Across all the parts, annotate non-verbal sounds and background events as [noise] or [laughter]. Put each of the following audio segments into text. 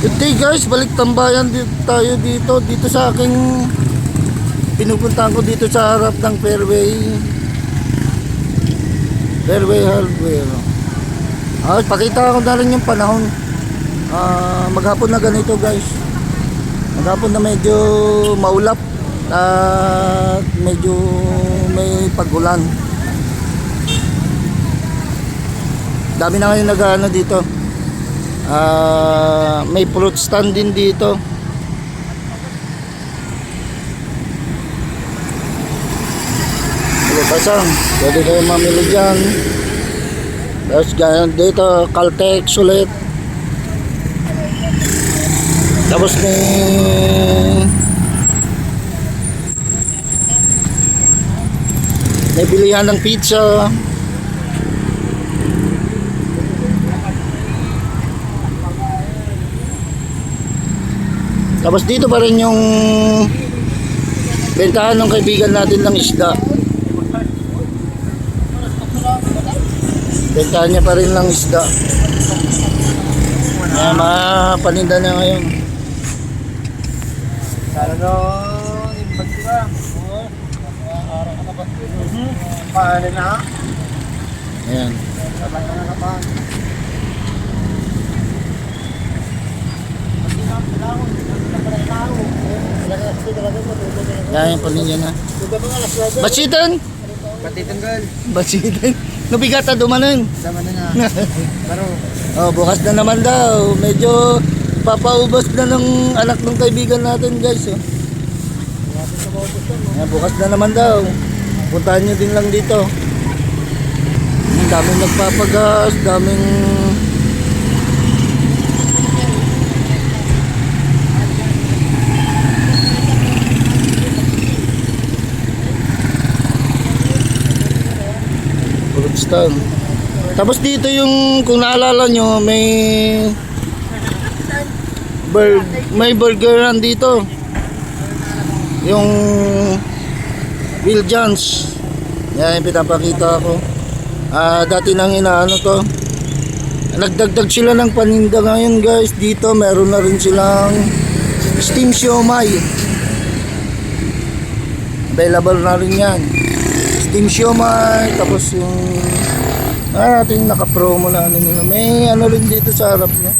Good day guys, balik tambayan di- tayo dito dito sa aking pinupuntahan ko dito sa harap ng Fairway Fairway Hardware. Ah, pakita ko na rin yung panahon. Ah, maghapon na ganito guys. Maghapon na medyo maulap at medyo may pagulan. Dami na ngayon nag-ano dito. Ah, may fruit stand din dito. Ano pasang? Pwede kayo mamili dyan. Tapos ganyan dito, Caltex ulit. Tapos may may bilihan ng pizza. Tapos dito pa rin yung bentahan ng kaibigan natin ng isda. Bentahan niya pa rin ng isda. Kaya mga paninda niya ngayon. Sana no, imbag ko ba? Paano na? Ayan. Sabay na na pa. Yan yung paninda na. Basitan! Patitan girl. Basitan! Nabigata dumanan. Sama na. Pero, Oh, bukas na naman daw. Medyo papaubos na ng anak ng kaibigan natin guys. Oh. Ayan, bukas na naman daw. Puntahan nyo din lang dito. Daming nagpapagas, daming... Stand. Tapos dito yung kung naalala nyo may bur may burgeran dito. Yung Will John's. Yan yung pinapakita ko. Ah, dati nang inaano to. Nagdagdag sila ng paninda ngayon guys. Dito meron na rin silang steam siomay. Available na rin yan. Steam siomay. Tapos yung Ah, natin naka-promo na ano nila. May ano rin dito sa harap niya.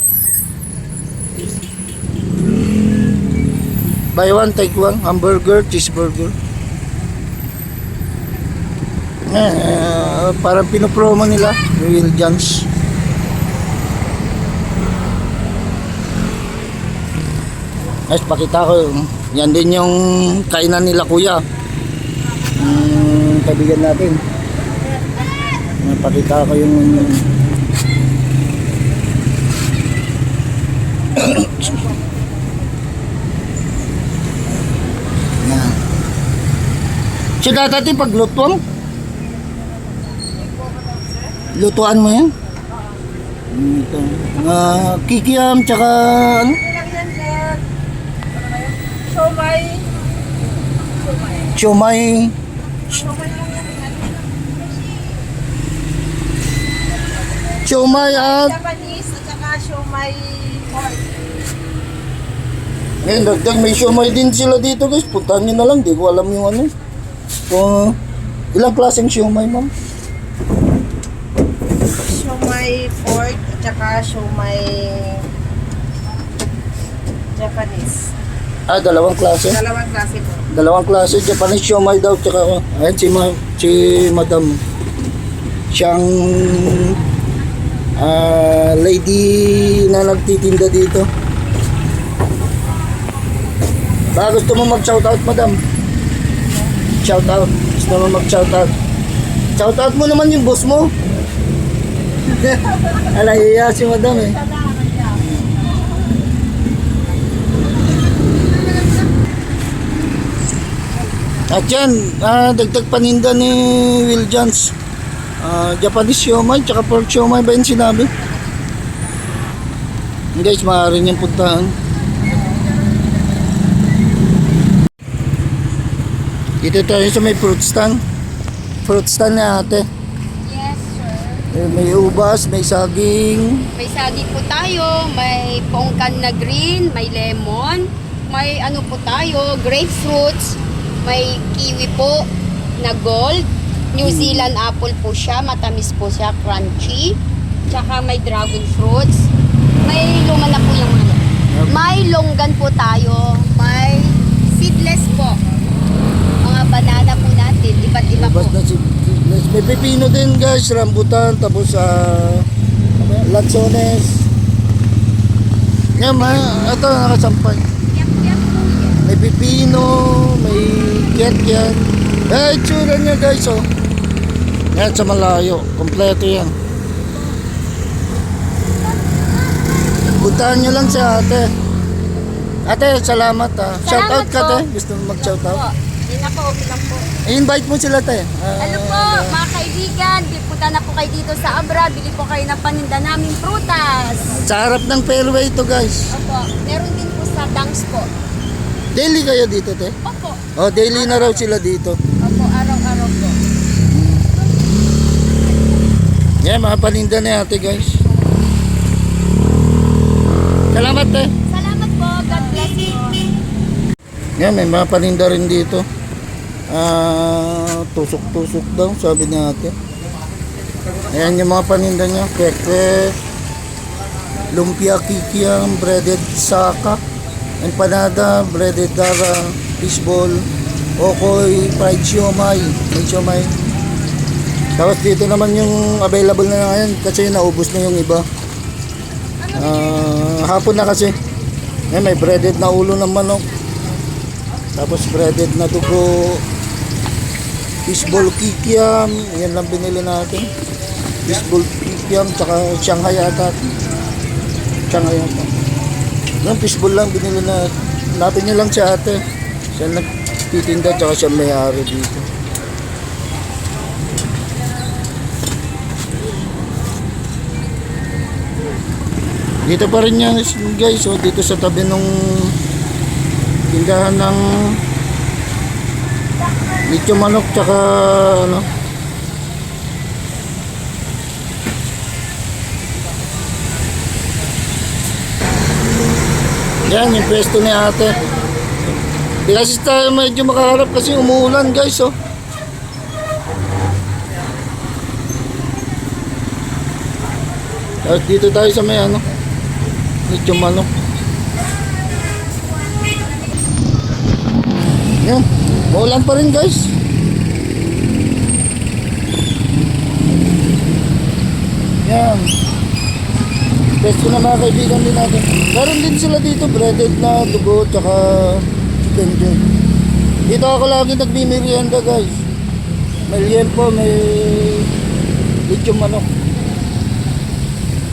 Buy one, take one. Hamburger, cheeseburger. Eh, parang pinopromo nila. Will John's. Guys, pakita ko. Yan din yung kainan nila kuya. Yung kaibigan natin. Pakita ko yung Yan. Si dati paglutuan? Lutuan mo yan? Ito. Uh, kikiam tsaka ano? Siomay. Siomay. Siomay at Japanese at saka siomay pork. Ngayon, dagdag may siomay din sila dito guys. Puntahan nyo na lang. Di ko alam yung ano. Kung ilang klaseng siomay ma'am? Siomay pork at saka siomay Japanese. Ah, dalawang klase. Dalawang klase po. Dalawang klase. Japanese siomay daw. Tsaka, ayun si, ma si madam. Siyang ah, lady na nagtitinda dito. Baka gusto mo mag-shoutout, madam? Shoutout. Gusto mo mag-shoutout? Shoutout mo naman yung boss mo. [laughs] Alaya si madam eh. At yan, ah, dagdag paninda ni Will Jones. Ah, Japanese siomay, tsaka pork siomay ba yung sinabi? Guys, maaari niyang puntahan. Dito tayo sa may fruit stand. Fruit stand ni ate. Yes, sir. May ubas, may saging. May saging po tayo, may pongkan na green, may lemon, may ano po tayo, grapefruits, may kiwi po na gold, New Zealand apple po siya, matamis po siya, crunchy. Tsaka may dragon fruits. May luma na po yung mga. May longgan po tayo, may seedless po. Mga banana po natin, iba't iba po. Ubas na si May pepino din guys, rambutan, tapos sa ano yan, lanzones. Yan, ma, ito nakasampay. Yan po yan. May pipino, may kiat-kiat. Eh, itsura niya guys, oh. Yan sa malayo. Kompleto yan. Puntahan nyo lang si ate. Ate, salamat ah. Shout out ka po. te. Gusto mo mag-shout out? Hindi na po, okay lang po. I-invite mo sila te. Ah, Ano po, mga kaibigan, punta na po kayo dito sa Abra, bili po kayo ng paninda naming prutas. Sa harap ng fairway to guys. Opo, meron din po sa Dunks po. Daily kayo dito te? Opo, Oh, daily na raw sila dito. opo, araw-araw po. Yan, mga paninda na ate guys. Salamat te. Salamat po, God bless you. Yan, may mga paninda rin dito. Ah, tusok-tusok daw, sabi ni ate. Ayan yung mga paninda niya. Keke, lumpia kikiam, breaded saka, empanada, breaded dara, fishball, okoy, fried siomay, may siomay. Tapos dito naman yung available na ngayon kasi naubos na yung iba. Ah, hapon na kasi. Yan, may breaded na ulo ng manok. Tapos breaded na dugo. Fishball kikiam. Yan lang binili natin. Fishball kikiam. Tsaka Shanghai ata. Shanghai ata. Yung fishball lang binili na. Napin niyo lang si ate. Siya nagtitinda tsaka siya may-ari dito. Dito pa rin yan guys. Oh, dito sa tabi nung tindahan ng Lityo manok tsaka ano Yan yung pwesto ni ate kasi tayo medyo makaharap kasi umuulan guys oh At dito tayo sa may ano Lityo manok Yan. Maulan pa rin guys. Yan. Best ko na mga kaibigan din natin. Meron din sila dito breaded na dugo tsaka chicken din. Dito ako lagi nagmimerienda guys. May liempo, may lechon manok.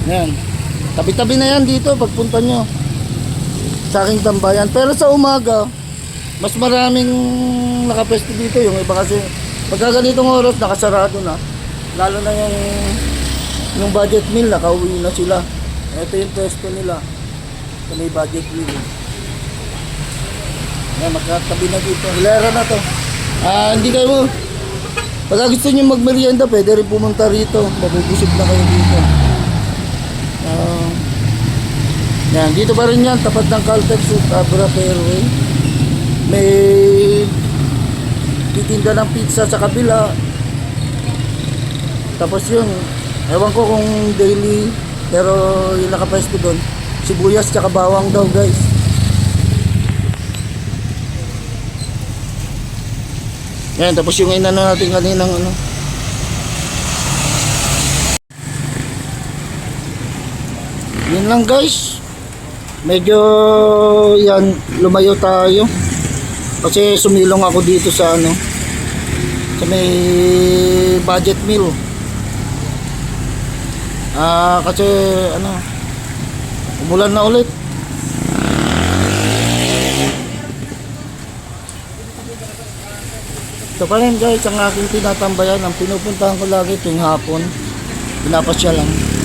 Yan. Tabi-tabi na yan dito pagpunta nyo. Sa aking tambayan. Pero sa umaga, mas maraming nakapesto dito. Yung iba kasi pagka ganitong oras nakasarado na. Lalo na yung yung budget meal nakauwi na sila. Ito yung pwesto nila. Sa may budget meal. Yan magkatabi na dito. Hilera na to. Ah hindi kayo pagka gusto nyo magmerienda pwede rin pumunta rito. Mabubusog na kayo dito ah yan dito pa rin yan tapat ng Caltex Abra Fairway. May titinda ng pizza sa kabila. Tapos yun ewan ko kung daily pero yung nakapesto doon sibuyas tsaka bawang daw guys. Yan tapos yung inano natin kaninang ano. Yun lang guys medyo yan lumayo tayo. Kasi sumilong ako dito sa ano sa may budget meal ah kasi ano umulan na ulit. Ito pa rin guys ang aking tinatambayan. Ang pinupuntahan ko lagi tuwing hapon. Pinapasya lang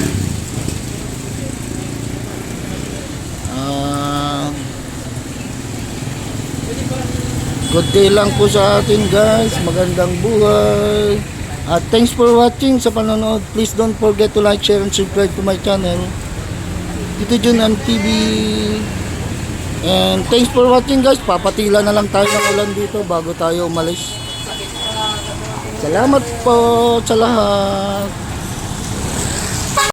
Good day lang po sa atin guys. Magandang buhay. At thanks for watching sa panonood. Please don't forget to like, share, and subscribe to my channel. Dito Jun TV. And thanks for watching guys. Papatila na lang tayo ng ulan dito bago tayo umalis. Salamat po sa lahat.